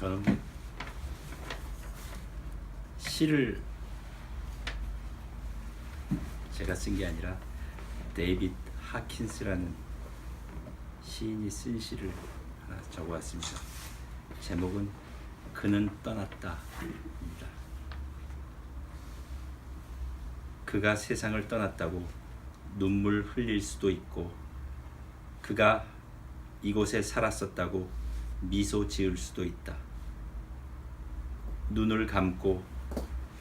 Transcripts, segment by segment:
저는 시를 제가 쓴 게 아니라 데이빗 하킨스라는 시인이 쓴 시를 하나 적어왔습니다. 제목은 그는 떠났다입니다. 그가 세상을 떠났다고 눈물 흘릴 수도 있고 그가 이곳에 살았었다고 미소 지을 수도 있다. 눈을 감고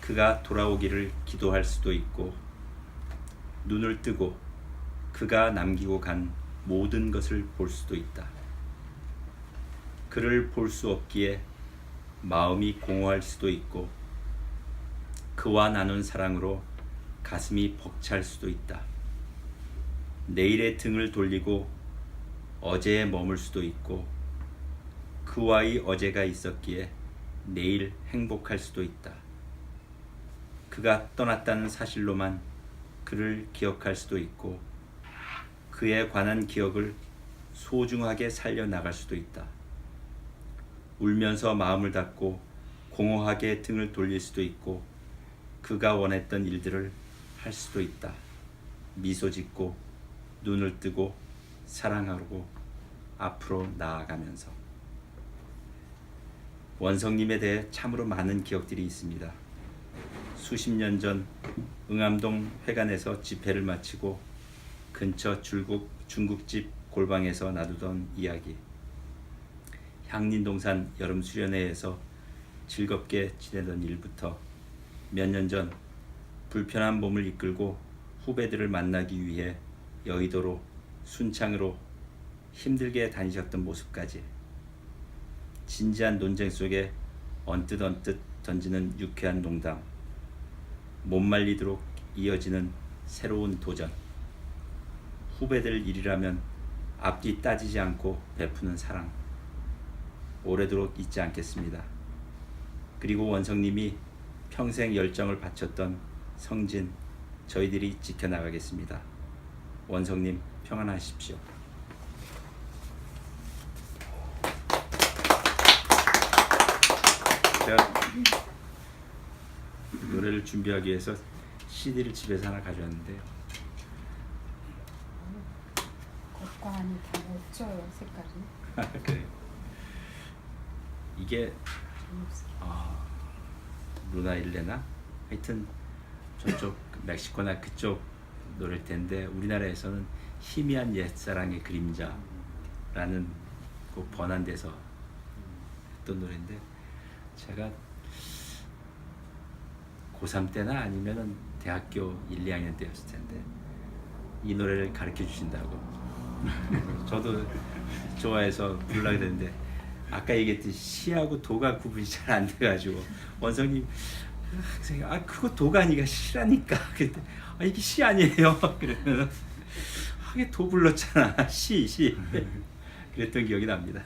그가 돌아오기를 기도할 수도 있고 눈을 뜨고 그가 남기고 간 모든 것을 볼 수도 있다. 그를 볼 수 없기에 마음이 공허할 수도 있고 그와 나눈 사랑으로 가슴이 벅찰 수도 있다. 내일의 등을 돌리고 어제에 머물 수도 있고 그와의 어제가 있었기에 내일 행복할 수도 있다. 그가 떠났다는 사실로만 그를 기억할 수도 있고 그에 관한 기억을 소중하게 살려나갈 수도 있다. 울면서 마음을 닫고 공허하게 등을 돌릴 수도 있고 그가 원했던 일들을 할 수도 있다. 미소 짓고 눈을 뜨고 사랑하고 앞으로 나아가면서 원성님에 대해 참으로 많은 기억들이 있습니다. 수십 년 전 응암동 회관에서 집회를 마치고 근처 중국 중국집 골방에서 나누던 이야기. 향린동산 여름 수련회에서 즐겁게 지내던 일부터 몇 년 전 불편한 몸을 이끌고 후배들을 만나기 위해 여의도로 순창으로 힘들게 다니셨던 모습까지 진지한 논쟁 속에 언뜻 언뜻 던지는 유쾌한 농담 못 말리도록 이어지는 새로운 도전 후배들 일이라면 앞뒤 따지지 않고 베푸는 사랑 오래도록 잊지 않겠습니다. 그리고 원성님이 평생 열정을 바쳤던 성진 저희들이 지켜나가겠습니다. 원성님 평안하십시오. 제가 노래를 준비하기 위해서 CD를 집에서 하나 가져왔는데요. 겉과 안이 다 멋져요 색깔이 그래요. 이게 재밌어요. 아, 루나 일레나 하여튼 저쪽 멕시코나 그쪽 노래일 텐데 우리나라에서는 희미한 옛사랑의 그림자라는 그 번안 데서 했던 노래인데 제가 고3 때나 아니면은 대학교 1, 2학년 때였을 텐데 이 노래를 가르쳐 주신다고. 저도 좋아해서 부르려고 했는데 아까 얘기했듯이 시하고 도가 구분이 잘 안 돼가지고 원성님 학생이 아 그거 도가 아니가 시라니까. 그랬더니 아 이게 시 아니에요. 그러면 하게 도 불렀잖아. 시 시. 그랬던 기억이 납니다.